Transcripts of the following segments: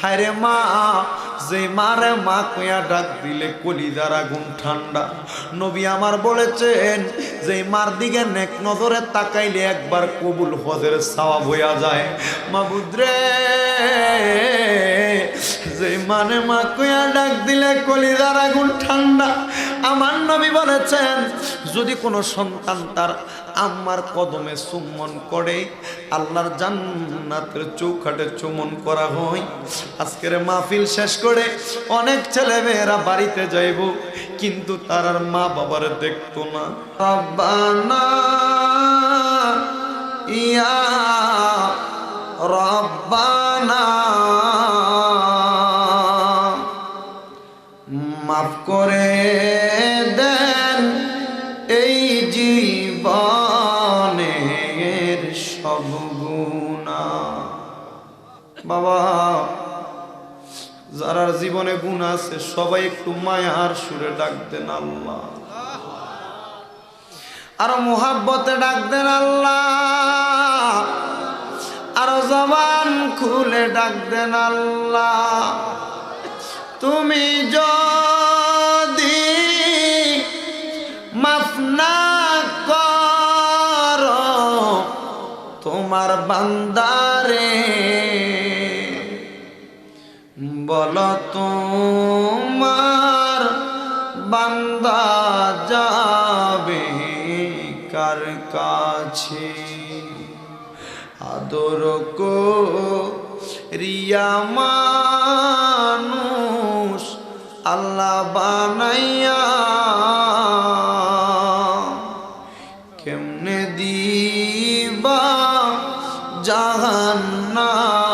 হায়রে মা যে মারে মা কইয়া ডাক দিলে কলিজার আগুন ঠান্ডা। নবী আমার বলেছেন যে মার দিকে নেক নজরে তাকাইলে একবার কবুল হজের সাওয়াব হইয়া যায়। মাবুদ্রে যে মানে মা কইয়া ডাক দিলে কলিজার আগুন ঠান্ডা। আমার নবী বলেছেন, যদি কোনো সন্তান তার আম্মার কদমে চুম্বন করে আল্লাহর জান্নাতের চৌখাটে চুমন করা হয়। আজকের মাহফিল শেষ করে অনেক ছেলে মেয়েরা বাড়িতে যাইব, কিন্তু তার আর মা বাবার দেখতো না। ইয়া রব্বানা, মাফ করে। বাবা, যারার জীবনে গুণ আছে, সবাই একটু মায়ার সুরে ডাক দেন আল্লাহ। আর মোহাব্বতে ডাক দেন আল্লাহ। আরও জবান খুলে ডাক দেন আল্লাহ। তুমি যদি মাফ না করো, তোমার বান্দারে বল তোমার বান্দা যাবে কার কাছে? আদর কো রিয়া মানুষ আল্লাহ বানাইয়া কেমনে দিবা জাহান নামে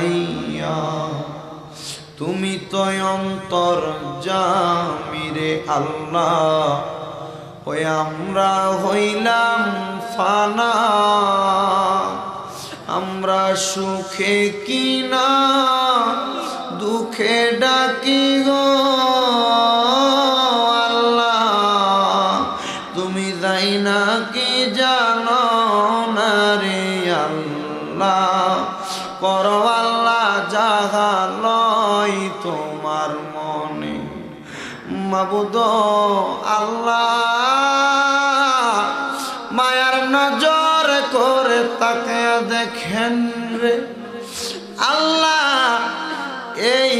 ফালাইয়া তুমি তো অন্তর জামিরে আল্লাহ, ওই আমরা হইলাম ফানা, আমরা সুখে কিনা, দুঃখে ডাকি গো। আল্লাহ করো আল্লাহ তোমার মনে। মাবুদ আল্লাহ, মায়ার নজর করে তাকে দেখেন রে। আল্লাহ, এই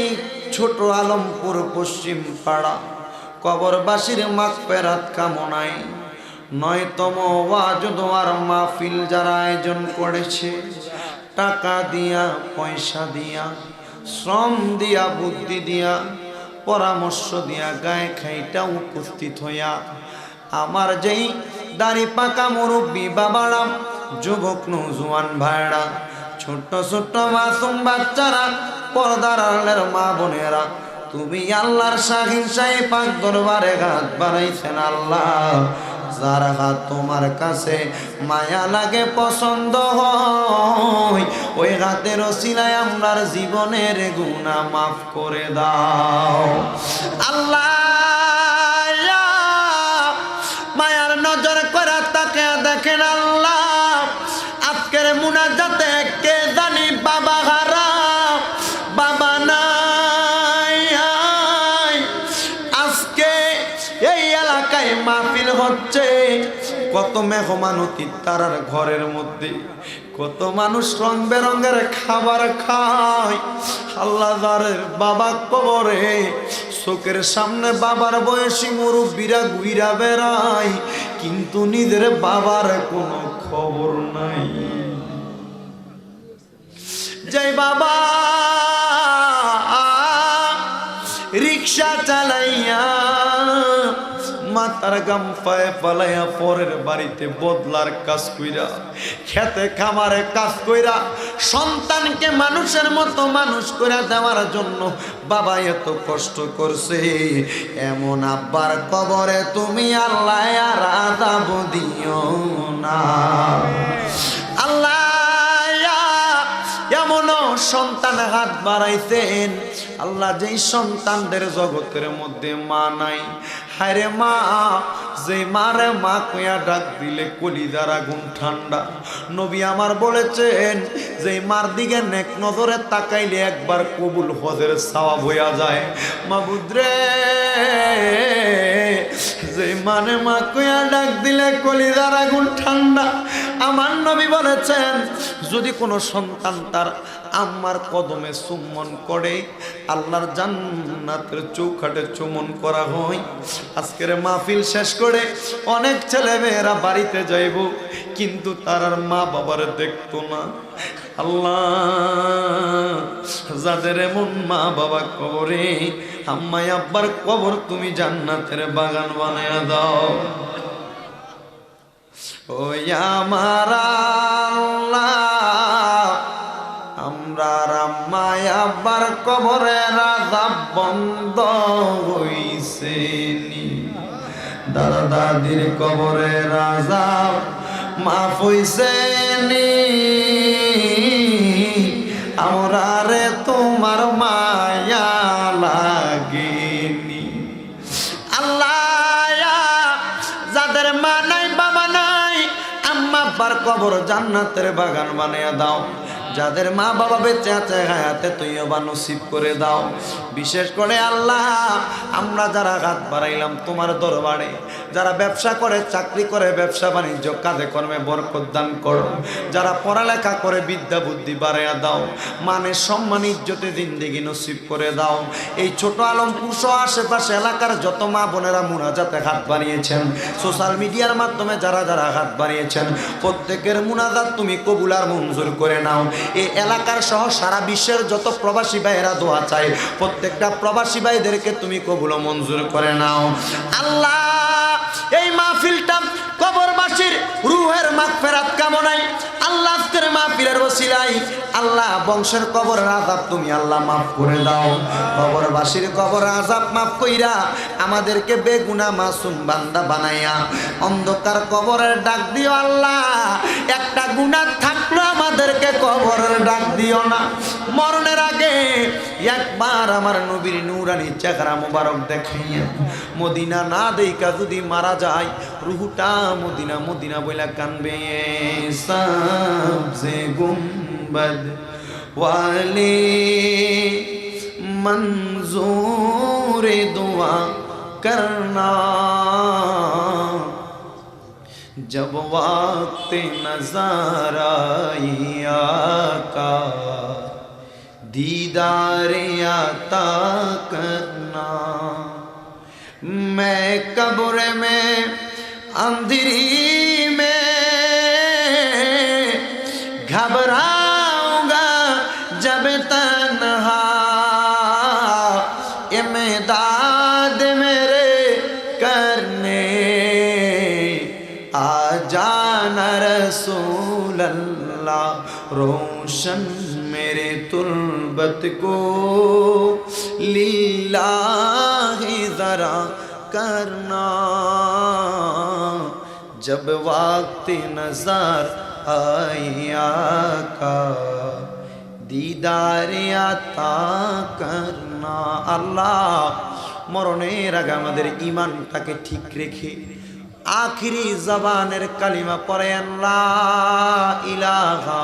ছোট আলমপুর পশ্চিম পাড়া, কবরবাসীর মাক পেরাত কামনায়। নয়তম ওয়াজ দোয়ার মাহফিল যারা আয়োজন করেছে টাকা দিয়া, পয়সা দিয়া, শ্রম দিয়া, বুদ্ধি দিয়া, পরামর্শ দিয়া গায়ে খাইটা উপস্থিত হইয়া, আমার যেই দাড়ি পাকা মুরব্বী বাবারা, যুবক নৌজুয়ান ভাইরা, ছোট্ট ছোট্ট মাসুম বাচ্চারা, পর্দার আড়ালের মা বোনেরা, তুমি আল্লাহর শাহিন শাহী পাক দরবারে হাত বাড়াইছেন আল্লাহ। যার তোমার কাছে মায়া লাগে পছন্দ হয়। ওই হাতের সিলাই আমরার জীবনের গুণা মাফ করে দাও। আল্লাহ, মায়ার নজর করা তাকে দেখেন আল্লাহ। আজকের মুনাজাতে এলাকায় মাহফিল হচ্ছে। কত মেহমান তারার ঘরের মধ্যে। কত মানুষ রং বেরঙের খাবার খায়। আল্লাহ বাবা কবরে, চোখের সামনে বাবার বয়সী মুরব্বীরা গুইরা বেড়ায়। কিন্তু নিজের বাবার কোনো খবর নাই। জয় বাবা। মাতার গাম পায়ে পালাইয়া পরের বাড়িতে বদলার কাজ কইরা, খেতে, খামারে কাজ কইরা, সন্তানকে মানুষের মতো মানুষ করে দেওয়ার জন্য বাবা এত কষ্ট করছে। এমন আব্বার কবরে তুমি আল্লাহ আর আদাব দিও না। আল্লাহ, এমনও সন্তান হাত বাড়াইতেন আল্লাহ যেই সন্তানদের জগতের মধ্যে মা নাই, হায়রে মা যে মারে মা কয়া ডাক দিলে কলিদার আগুন ঠান্ডা। নবী আমার বলেছেন যে মার দিকে নেক নজরে তাকাইলে একবার কবুল হজের সওয়াব হইয়া যায়। মাবুদ্রে যে মানে মা কয়া ডাক দিলে কলিদার আগুন ঠান্ডা। আমার নবী বলেছেন, যদি কোনো সন্তান তার আম্মার কদমে চুম্বন করে, আল্লাহর জান্নাতের চৌখাটে চুমন করা হয়। আজকের মাহফিল শেষ করে অনেক ছেলে মেয়েরা বাড়িতে যাইব, কিন্তু তার মা বাবার দেখতো না। আল্লাহ, যাদের এমন মা বাবা কবরে আম্মাই আব্বার কবর তুমি জান্নাতের বাগান বানায়া দাও। ও আমার আব্বার কবরে রাজা বন্ধ হইছে দাদা দাদির কবরে রাজা মাফ হইছে আমরা রে তোমার মায়া লাগেনি। আল্লাহ, যাদের মা নাই, বাবা নাই, আম্মা আব্বার কবর জান্নাতের বাগান বানিয়ে দাও। যাদের মা বাবা বেঁচে আছে হায়াতে তুইও বা নসিব করে দাও। বিশেষ করে আল্লাহ, আমরা যারা হাত বাড়াইলাম তোমার দরবারে, যারা ব্যবসা করে, চাকরি করে, ব্যবসা বাণিজ্য, কাজে কর্মে বরকত দান করো। যারা পড়ালেখা করে, বিদ্যা বুদ্ধি বাড়াইয়া দাও। মানে সম্মান, ইজ্জতে জিন্দিগি নসিব করে দাও। এই ছোট আলমপুর সহ আশেপাশে এলাকার যত মা বোনেরা মুনাজাতে হাত বানিয়েছেন সোশ্যাল মিডিয়ার মাধ্যমে যারা যারা হাত বাড়িয়েছেন, প্রত্যেকের মুনাজাত তুমি কবুলার মঞ্জুর করে নাও। এই এলাকার সহ সারা বিশ্বের যত প্রবাসী ভাইয়েরা দোয়া চায়, প্রত্যেকটা প্রবাসী ভাইদেরকে তুমি কবুল মঞ্জুর করে নাও। আল্লাহ, এই মাহফিলটা কবরবাসীর রুহের মাগফিরাত কামনায়, আল্লাহ আজকের মাহফিলের ওসিলাই আল্লাহ বংশের কবর আজাব তুমি আল্লাহ মাফ করে দাও। কবরবাসীর কবর আজাব মাফ কইরা আমাদেরকে বেগুনা মাসুম বান্দা বানাইয়া, অন্ধকার কবরের ডাক দিও আল্লাহ, একটা গুণা কবরের ডাক দিও না। মরণের আগে একবার আমার নবীর নুরানি চেহারা মোবারক দেখাইয়া মদিনা না দেখা যদি মারা যায়, রুহুটা মদিনা মদিনা বইলা কানবে। সবসে গুম্বদ ওয়ালে মঞ্জোরে দোয়া করনা। जब वक्त नज़र आइया का दीदार आता करना। मैं कब्र में अंधेरी روشن میرے تربت کو لیلا ہی ذرا کرنا جب وقت نظر آئی آقا دیدار عطا کرنا اللہ মরণের আগে আমাদের ইমানটাকে ঠিক রেখে আখিরি জবানের কালিমা পড়েন লা ইলাহা